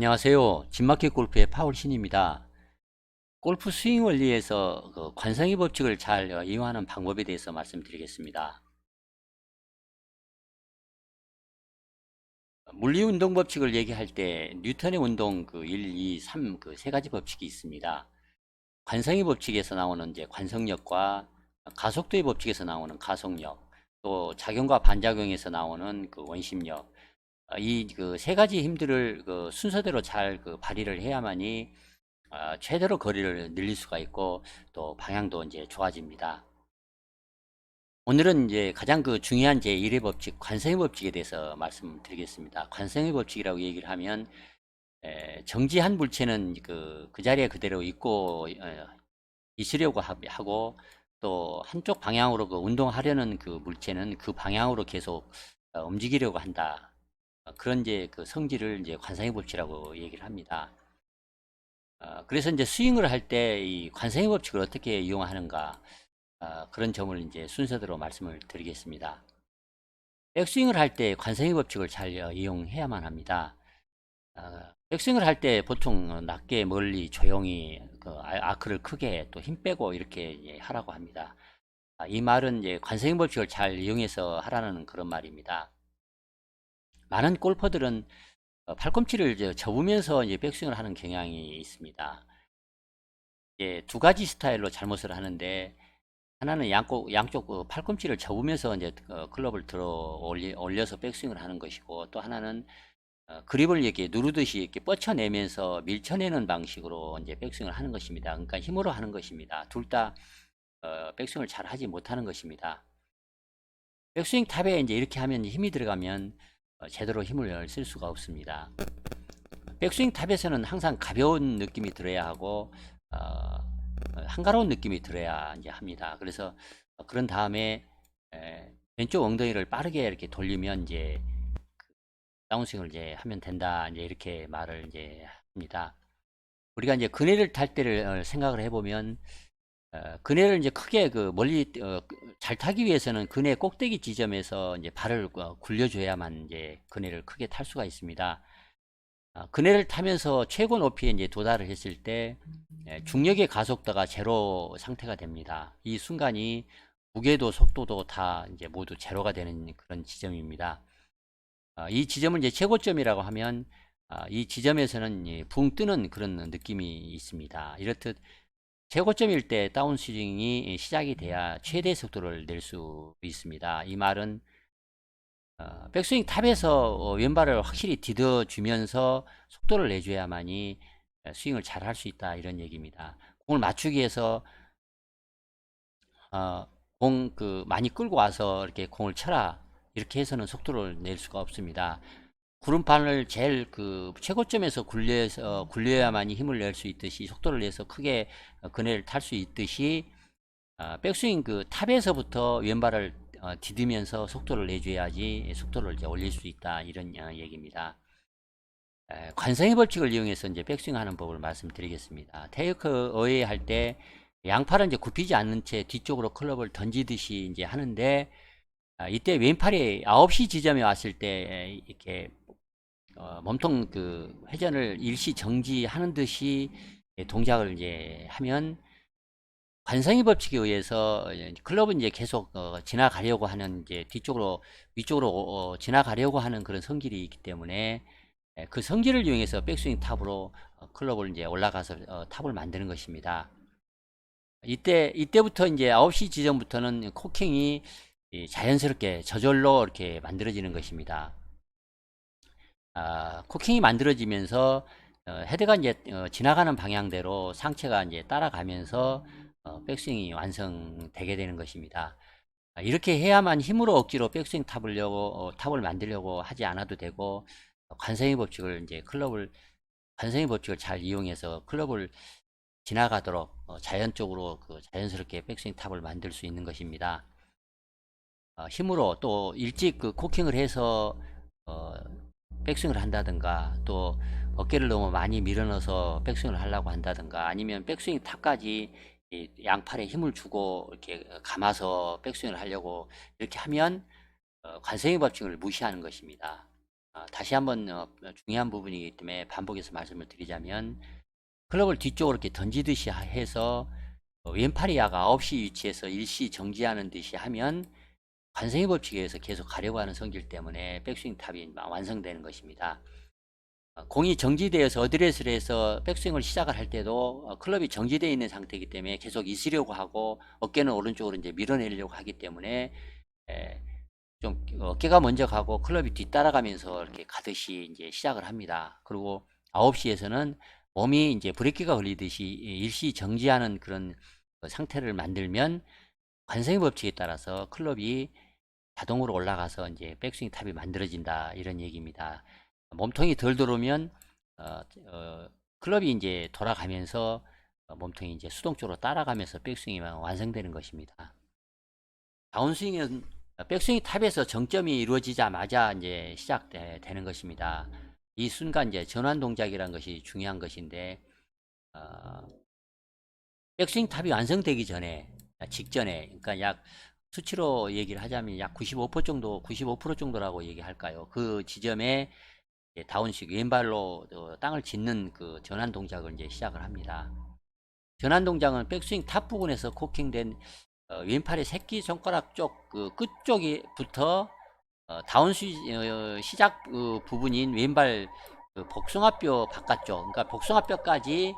안녕하세요. 진마켓 골프의 파울 신입니다. 골프 스윙 원리에서 그 관성의 법칙을 잘 어, 이용하는 방법에 대해서 말씀드리겠습니다. 물리 운동 법칙을 얘기할 때 뉴턴의 운동 그 1, 2, 3 그 세 가지 법칙이 있습니다. 관성의 법칙에서 나오는 이제 관성력과 가속도의 법칙에서 나오는 가속력, 또 작용과 반작용에서 나오는 그 원심력, 이 그 세 가지 힘들을 그 순서대로 잘 그 발휘를 해야만이 아, 최대로 거리를 늘릴 수가 있고 또 방향도 이제 좋아집니다. 오늘은 이제 가장 그 중요한 제 1의 법칙, 관성의 법칙에 대해서 말씀드리겠습니다. 관성의 법칙이라고 얘기를 하면 에, 정지한 물체는 그, 그 자리에 그대로 있고 어, 있으려고 하- 하고 또 한쪽 방향으로 그 운동하려는 그 물체는 그 방향으로 계속 어, 움직이려고 한다. 어, 그런 이제 그 성질을 이제 관성의 법칙이라고 얘기를 합니다. 어, 그래서 이제 스윙을 할 때 이 관성의 법칙을 어떻게 이용하는가 어, 그런 점을 이제 순서대로 말씀을 드리겠습니다. 백스윙을 할 때 관성의 법칙을 잘 어, 이용해야만 합니다. 어, 백스윙을 할 때 보통 어, 낮게 멀리 조용히 그 아- 아크를 크게 또 힘 빼고 이렇게 하라고 합니다. 아, 이 말은 이제 관성의 법칙을 잘 이용해서 하라는 그런 말입니다. 많은 골퍼들은 어, 팔꿈치를 접으면서 이제 백스윙을 하는 경향이 있습니다. 이제 두 가지 스타일로 잘못을 하는데 하나는 양쪽 양쪽 그 팔꿈치를 접으면서 이제 어, 클럽을 들어 올리, 올려 서 백스윙을 하는 것이고 또 하나는 어, 그립을 이렇게 누르듯이 이렇게 뻗쳐내면서 밀쳐내는 방식으로 이제 백스윙을 하는 것입니다. 그러니까 힘으로 하는 것입니다. 둘다 어, 백스윙을 잘 하지 못하는 것입니다. 백스윙 탑에 이제 이렇게 하면 힘이 들어가면 어, 제대로 힘을 쓸 수가 없습니다. 백스윙 탑에서는 항상 가벼운 느낌이 들어야 하고 어, 어, 한가로운 느낌이 들어야 이제 합니다. 그래서 어, 그런 다음에 에, 왼쪽 엉덩이를 빠르게 이렇게 돌리면 이제 그 다운스윙을 이제 하면 된다. 이제 이렇게 말을 이제 합니다. 우리가 이제 그네를 탈 때를 어, 생각을 해보면 어, 그네를 이제 크게 그 멀리 어, 잘 타기 위해서는 그네 꼭대기 지점에서 이제 발을 어, 굴려줘야만 이제 그네를 크게 탈 수가 있습니다. 아, 그네를 타면서 최고 높이에 이제 도달을 했을 때 예, 중력의 가속도가 제로 상태가 됩니다. 이 순간이 무게도 속도도 다 이제 모두 제로가 되는 그런 지점입니다. 아, 이 지점을 이제 최고점이라고 하면 아, 이 지점에서는 이붕 뜨는 그런 느낌이 있습니다. 이렇듯 최고점일 때 다운스윙이 시작이 돼야 최대 속도를 낼 수 있습니다. 이 말은 어, 백스윙 탑에서 어, 왼발을 확실히 디뎌주면서 속도를 내줘야만이 어, 스윙을 잘 할 수 있다 이런 얘기입니다. 공을 맞추기 위해서 어, 공 그 많이 끌고 와서 이렇게 공을 쳐라 이렇게 해서는 속도를 낼 수가 없습니다. 구름판을 제일 그 최고점에서 굴려서 굴려야만이 힘을 낼 수 있듯이 속도를 내서 크게 어, 그네를 탈 수 있듯이 어, 백스윙 그 탑에서부터 왼발을 어, 디디면서 속도를 내줘야지 속도를 이제 올릴 수 있다 이런 어, 얘기입니다. 에, 관성의 법칙을 이용해서 이제 백스윙 하는 법을 말씀드리겠습니다. 테이크 어웨이 할 때 양팔은 이제 굽히지 않는 채 뒤쪽으로 클럽을 던지듯이 이제 하는데 아, 이때 왼팔이 9시 지점에 왔을 때 이렇게 어, 몸통 그 회전을 일시 정지하는 듯이 동작을 이제 하면 관성의 법칙에 의해서 클럽은 이제 계속 어, 지나가려고 하는 이제 뒤쪽으로 위쪽으로 어, 지나가려고 하는 그런 성질이 있기 때문에 예, 그 성질을 이용해서 백스윙 탑으로 어, 클럽을 이제 올라가서 어, 탑을 만드는 것입니다. 이때 이때부터 이제 9시 지점부터는 코킹이 이 자연스럽게 저절로 이렇게 만들어지는 것입니다. 아, 코킹이 만들어지면서 어, 헤드가 이제 어, 지나가는 방향대로 상체가 이제 따라가면서 어, 백스윙이 완성되게 되는 것입니다. 아, 이렇게 해야만 힘으로 억지로 백스윙 탑을려고 어, 탑을 만들려고 하지 않아도 되고 어, 관성의 법칙을 이제 클럽을 관성의 법칙을 잘 이용해서 클럽을 지나가도록 어, 자연적으로 그 자연스럽게 백스윙 탑을 만들 수 있는 것입니다. 어, 힘으로 또 일찍 그 코킹을 해서 어, 백스윙을 한다든가 또 어깨를 너무 많이 밀어넣어서 백스윙을 하려고 한다든가 아니면 백스윙 탑까지 이 양팔에 힘을 주고 이렇게 감아서 백스윙을 하려고 이렇게 하면 어, 관성의 법칙을 무시하는 것입니다. 아, 다시 한번 어, 중요한 부분이기 때문에 반복해서 말씀을 드리자면 클럽을 뒤쪽으로 이렇게 던지듯이 하- 해서 어, 왼팔이 약 9시 위치에서 일시 정지하는 듯이 하면 관성의 법칙에 의해서 계속 가려고 하는 성질 때문에 백스윙 탑이 완성되는 것입니다. 어, 공이 정지되어서 어드레스를 해서 백스윙을 시작을 할 때도 어, 클럽이 정지되어 있는 상태이기 때문에 계속 있으려고 하고 어깨는 오른쪽으로 이제 밀어내려고 하기 때문에 에, 좀 어깨가 먼저 가고 클럽이 뒤따라가면서 이렇게 가듯이 이제 시작을 합니다. 그리고 9시에서는 몸이 이제 브레이크가 걸리듯이 일시 정지하는 그런 그 상태를 만들면 관성의 법칙에 따라서 클럽이 자동으로 올라가서 이제 백스윙 탑이 만들어진다 이런 얘기입니다. 몸통이 덜 들어오면 어, 어, 클럽이 이제 돌아가면서 어, 몸통이 이제 수동적으로 따라가면서 백스윙이 완성되는 것입니다. 다운스윙은 백스윙 탑에서 정점이 이루어지자마자 이제 시작되는 것입니다. 이 순간 이제 전환 동작이라는 것이 중요한 것인데 어, 백스윙 탑이 완성되기 전에 직전에 그러니까 약 수치로 얘기를 하자면 약 95% 정도 95% 정도라고 얘기할까요? 그 지점에 다운식 왼발로 어, 땅을 짚는 그 전환 동작을 이제 시작을 합니다. 전환 동작은 백스윙 탑 부분에서 코킹된 어, 왼팔의 새끼 손가락 쪽 그 끝쪽이부터 어, 다운 시, 어, 시작 그 부분인 왼발 그 복숭아뼈 바깥쪽, 그러니까 복숭아뼈까지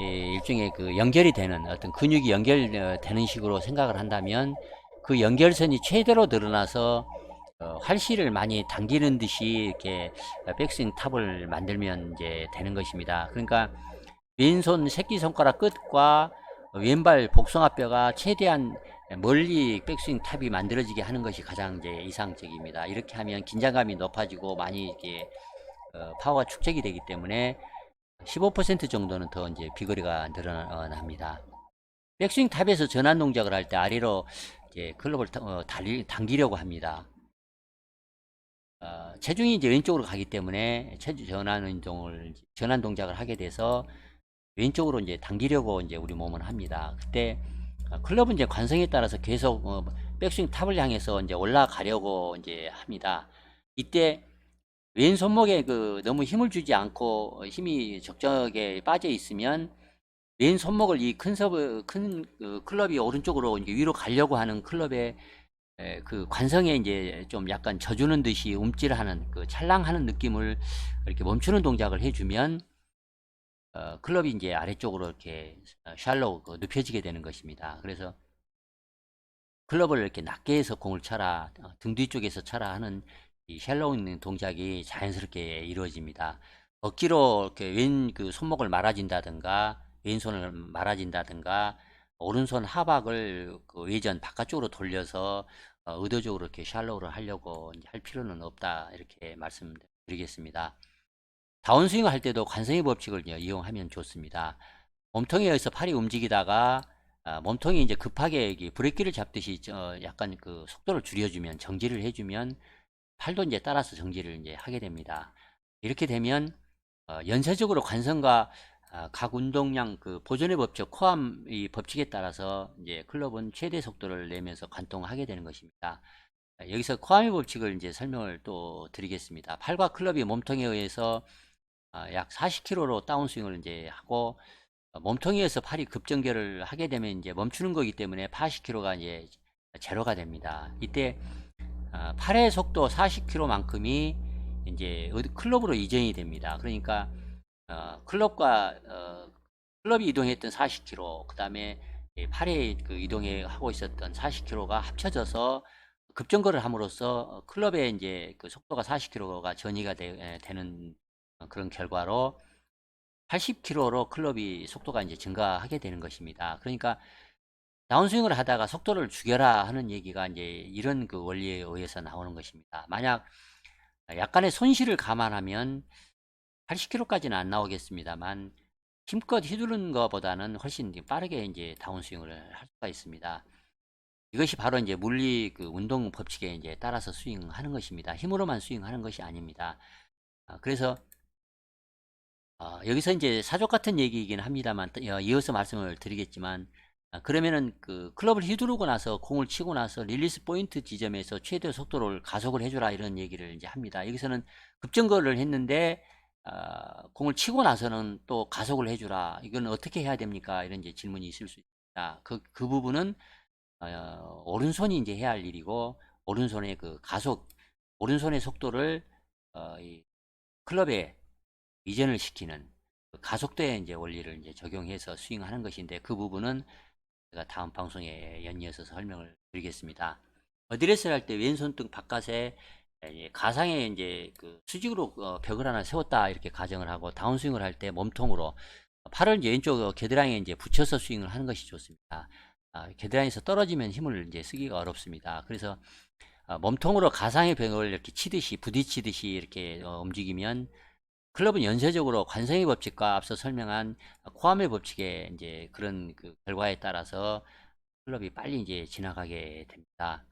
예, 일종의 그 연결이 되는 어떤 근육이 연결되는 식으로 생각을 한다면 그 연결선이 최대로 드러나서 어, 활시를 많이 당기는 듯이 이렇게 백스윙 탑을 만들면 이제 되는 것입니다. 그러니까 왼손 새끼손가락 끝과 왼발 복숭아뼈가 최대한 멀리 백스윙 탑이 만들어지게 하는 것이 가장 이제 이상적입니다. 이렇게 하면 긴장감이 높아지고 많이 이렇게 어, 파워가 축적이 되기 때문에 15% 정도는 더 이제 비거리가 늘어납니다. 백스윙 탑에서 전환 동작을 할 때 아래로 이제 클럽을 타- 어, 달리, 당기려고 합니다. 어, 체중이 이제 왼쪽으로 가기 때문에 체중 전환 운동을 전환 동작을 하게 돼서 왼쪽으로 이제 당기려고 이제 우리 몸은 합니다. 그때 어, 클럽은 이제 관성에 따라서 계속 어, 백스윙 탑을 향해서 이제 올라가려고 이제 합니다. 이때 왼 손목에 그 너무 힘을 주지 않고 어, 힘이 적절하게 빠져 있으면 왼 손목을 이 큰 서브 큰 그 클럽이 오른쪽으로 이제 위로 가려고 하는 클럽의 에, 그 관성에 이제 좀 약간 져주는 듯이 움찔하는 그 찰랑하는 느낌을 이렇게 멈추는 동작을 해주면 어, 클럽이 이제 아래쪽으로 이렇게 샬로우 그 눕혀지게 되는 것입니다. 그래서 클럽을 이렇게 낮게 해서 공을 쳐라 어, 등 뒤쪽에서 쳐라 하는 이 샬로우 동작이 자연스럽게 이루어집니다. 억지로 이렇게 왼 그 손목을 말아진다든가 왼손을 말아진다든가 오른손 하박을 그 외전 바깥쪽으로 돌려서 어, 의도적으로 이렇게 샬로우를 하려고 할 필요는 없다 이렇게 말씀드리겠습니다. 다운스윙을 할 때도 관성의 법칙을 이용하면 좋습니다. 몸통에 의해서 팔이 움직이다가 아, 몸통이 이제 급하게 브레이크를 잡듯이 저 약간 그 속도를 줄여주면 정지를 해주면 팔도 이제 따라서 정지를 이제 하게 됩니다. 이렇게 되면 어, 연쇄적으로 관성과 아, 각 운동량 그 보존의 법칙, 코암 이 법칙에 따라서 이제 클럽은 최대 속도를 내면서 관통하게 되는 것입니다. 아, 여기서 코암의 법칙을 이제 설명을 또 드리겠습니다. 팔과 클럽이 몸통에 의해서 아, 약 40km로 다운스윙을 이제 하고 어, 몸통에 의해서 팔이 급정결을 하게 되면 이제 멈추는 거기 때문에 80km가 이제 제로가 됩니다. 이때 아, 팔의 속도 40km만큼이 이제 클럽으로 이전이 됩니다. 그러니까 어, 클럽과 어, 클럽이 이동했던 40km, 그 다음에 팔에 그 이동해 하고 있었던 40km가 합쳐져서 급정거를 함으로써 어, 클럽의 이제 그 속도가 40km가 전이가 되, 는 그런 결과로 80km로 클럽이 속도가 이제 증가하게 되는 것입니다. 그러니까 다운스윙을 하다가 속도를 죽여라 하는 얘기가 이제 이런 그 원리에 의해서 나오는 것입니다. 만약 약간의 손실을 감안하면 80km까지는 안 나오겠습니다만 힘껏 휘두르는 것보다는 훨씬 빠르게 이제 다운스윙을 할 수가 있습니다. 이것이 바로 이제 물리 그 운동 법칙에 이제 따라서 스윙하는 것입니다. 힘으로만 스윙하는 것이 아닙니다. 아, 그래서 어, 여기서 이제 사족 같은 얘기이긴 합니다만 어, 이어서 말씀을 드리겠지만 아, 그러면은 그 클럽을 휘두르고 나서 공을 치고 나서 릴리스 포인트 지점에서 최대 속도를 가속을 해줘라 이런 얘기를 이제 합니다. 여기서는 급정거를 했는데 어, 공을 치고 나서는 또 가속을 해주라. 이건 어떻게 해야 됩니까? 이런 이제 질문이 있을 수 있다. 그, 그 부분은 어, 오른손이 이제 해야 할 일이고 오른손의 그 가속, 오른손의 속도를 어, 이 클럽에 이전을 시키는 그 가속도의 이제 원리를 이제 적용해서 스윙하는 것인데 그 부분은 제가 다음 방송에 연이어서 설명을 드리겠습니다. 어드레스를 할 때 왼손등 바깥에 예, 가상의 이제 그 수직으로 어, 벽을 하나 세웠다 이렇게 가정을 하고 다운스윙을 할 때 몸통으로 팔을 이제 왼쪽 어, 겨드랑이에 이제 붙여서 스윙을 하는 것이 좋습니다. 아, 겨드랑이에서 떨어지면 힘을 이제 쓰기가 어렵습니다. 그래서 아, 몸통으로 가상의 벽을 이렇게 치듯이 부딪히듯이 이렇게 어, 움직이면 클럽은 연쇄적으로 관성의 법칙과 앞서 설명한 코암의 법칙의 이제 그런 그 결과에 따라서 클럽이 빨리 이제 지나가게 됩니다.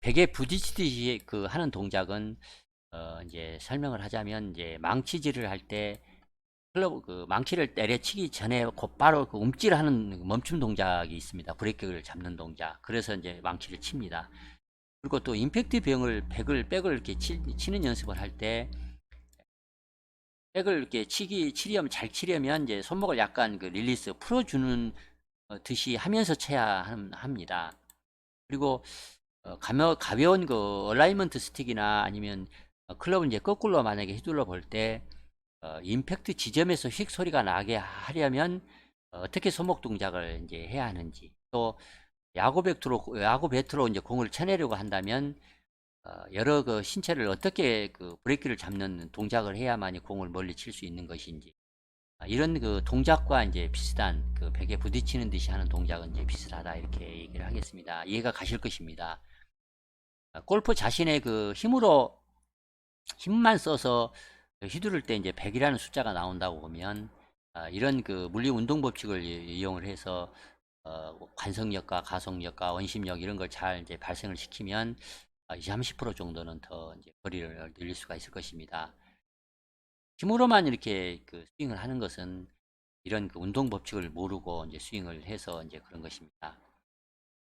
벽에 부딪히듯이 그 하는 동작은 어 이제 설명을 하자면 이제 망치질을 할 때 클럽 그 망치를 때려치기 전에 곧바로 그 움찔하는 멈춤 동작이 있습니다. 브레이크를 잡는 동작. 그래서 이제 망치를 칩니다. 그리고 또 임팩트 병을 백을 백을 이렇게 치, 치는 연습을 할 때 백을 이렇게 치기 치려면 잘 치려면 이제 손목을 약간 그 릴리스 풀어주는 어, 듯이 하면서 쳐야 함- 합니다. 그리고 어, 가며, 가벼운 그 얼라이먼트 스틱이나 아니면 어, 클럽을 이제 거꾸로 만약에 휘둘러 볼때 어, 임팩트 지점에서 휙 소리가 나게 하려면 어, 떻게 손목 동작을 이제 해야 하는지 또 야구 배트로 야구 배트로 이제 공을 쳐내려고 한다면 어, 여러 그 신체를 어떻게 그 브레이크를 잡는 동작을 해야만이 공을 멀리 칠 수 있는 것인지 아, 이런 그 동작과 이제 비슷한 그 벽에 부딪히는 듯이 하는 동작은 이제 비슷하다 이렇게 얘기를 하겠습니다. 이해가 가실 것입니다. 아, 골프 자신의 그 힘으로 힘만 써서 휘두를 때 이제 100이라는 숫자가 나온다고 보면 아, 이런 그 물리 운동 법칙을 이- 이용을 해서 어, 관성력과 가속력과 원심력 이런 걸 잘 이제 발생을 시키면 아, 20, 30% 정도는 더 이제 거리를 늘릴 수가 있을 것입니다. 힘으로만 이렇게 그 스윙을 하는 것은 이런 그 운동 법칙을 모르고 이제 스윙을 해서 이제 그런 것입니다.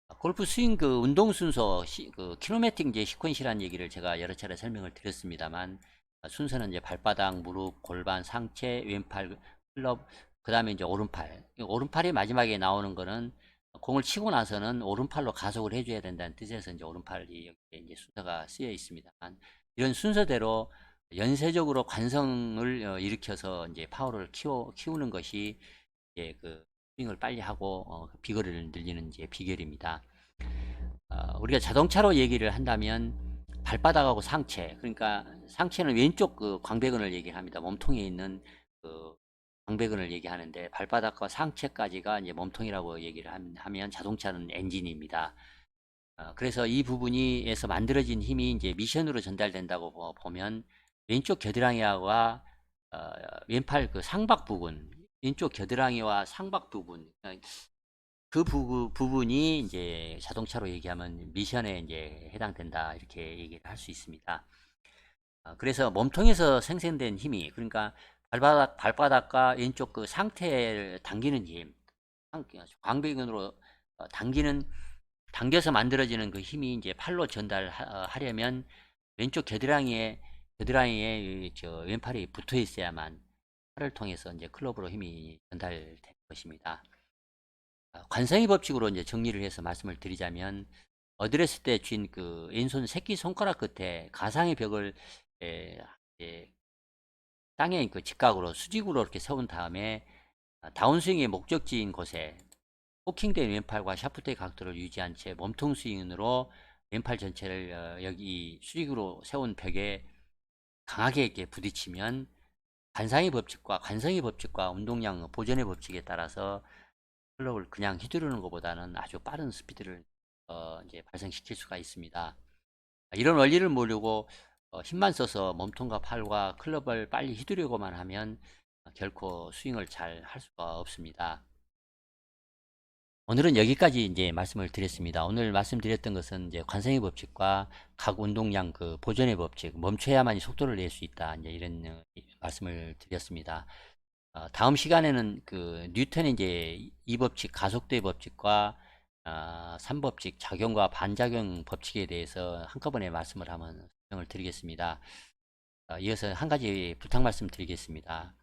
아, 골프 스윙 그 운동 순서 시, 그 키로메틱 이제 시퀀시라는 얘기를 제가 여러 차례 설명을 드렸습니다만 아, 순서는 이제 발바닥, 무릎, 골반, 상체, 왼팔, 클럽, 그 다음에 이제 오른팔. 이 오른팔이 마지막에 나오는 거는 공을 치고 나서는 오른팔로 가속을 해줘야 된다는 뜻에서 이제 오른팔이 여기에 이제 순서가 쓰여 있습니다만 이런 순서대로 연쇄적으로 관성을 어, 일으켜서 이제 파워를 키워, 키우는 것이 이제 그 스윙을 빨리 하고 어, 그 비거리를 늘리는 이제 비결입니다. 어, 우리가 자동차로 얘기를 한다면 발바닥하고 상체 그러니까 상체는 왼쪽 그 광배근을 얘기합니다. 몸통에 있는 그 광배근을 얘기하는데 발바닥과 상체까지가 이제 몸통이라고 얘기를 함- 하면 자동차는 엔진입니다. 어, 그래서 이 부분이에서 만들어진 힘이 이제 미션으로 전달된다고 보- 보면 왼쪽 겨드랑이와 어, 왼팔 그 상박 부분, 왼쪽 겨드랑이와 상박 부분, 어, 그 부, 부분이 이제 자동차로 얘기하면 미션에 이제 해당된다 이렇게 얘기를 할 수 있습니다. 어, 그래서 몸통에서 생성된 힘이 그러니까 발바닥 발바닥과 왼쪽 그 상태를 당기는 힘, 상- 광배근으로 어, 당기는 당겨서 만들어지는 그 힘이 이제 팔로 전달하려면 왼쪽 겨드랑이에 겨드랑이에 이저 왼팔이 붙어 있어야만 팔을 통해서 이제 클럽으로 힘이 전달되는 것입니다. 아, 관성의 법칙으로 이제 정리를 해서 말씀을 드리자면 어드레스 때 쥔 그 왼손 새끼 손가락 끝에 가상의 벽을 에, 에, 땅에 그 직각으로 수직으로 이렇게 세운 다음에 아, 다운스윙의 목적지인 곳에 포킹된 왼팔과 샤프트의 각도를 유지한 채 몸통 스윙으로 왼팔 전체를 어, 여기 수직으로 세운 벽에 강하게 이렇게 부딪히면 관상의 법칙과 관성의 법칙과 운동량 보존의 법칙에 따라서 클럽을 그냥 휘두르는 것보다는 아주 빠른 스피드를 어, 이제 발생시킬 수가 있습니다. 이런 원리를 모르고 어, 힘만 써서 몸통과 팔과 클럽을 빨리 휘두르고만 하면 결코 스윙을 잘 할 수가 없습니다. 오늘은 여기까지 이제 말씀을 드렸습니다. 오늘 말씀드렸던 것은 이제 관성의 법칙과 각 운동량 그 보존의 법칙, 멈춰야만이 속도를 낼 수 있다. 이제 이런 어, 말씀을 드렸습니다. 어, 다음 시간에는 그 뉴턴의 이제 이 법칙, 가속도의 법칙과 어, 3법칙, 작용과 반작용 법칙에 대해서 한꺼번에 말씀을 한번 설명을 드리겠습니다. 어, 이어서 한 가지 부탁 말씀 드리겠습니다.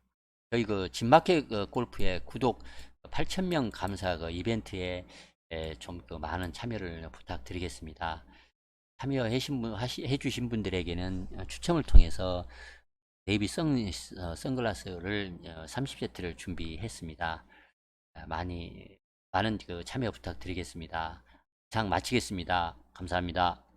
저희 그 진마켓 그 골프의 구독 8,000명 감사 그 이벤트에 좀 그 많은 참여를 부탁드리겠습니다. 하시, 해주신 분들에게는 추첨을 통해서 네이비 선, 어, 선글라스를 30세트를 준비했습니다. 아, 많이, 많은 그 참여 부탁드리겠습니다. 장 마치겠습니다. 감사합니다.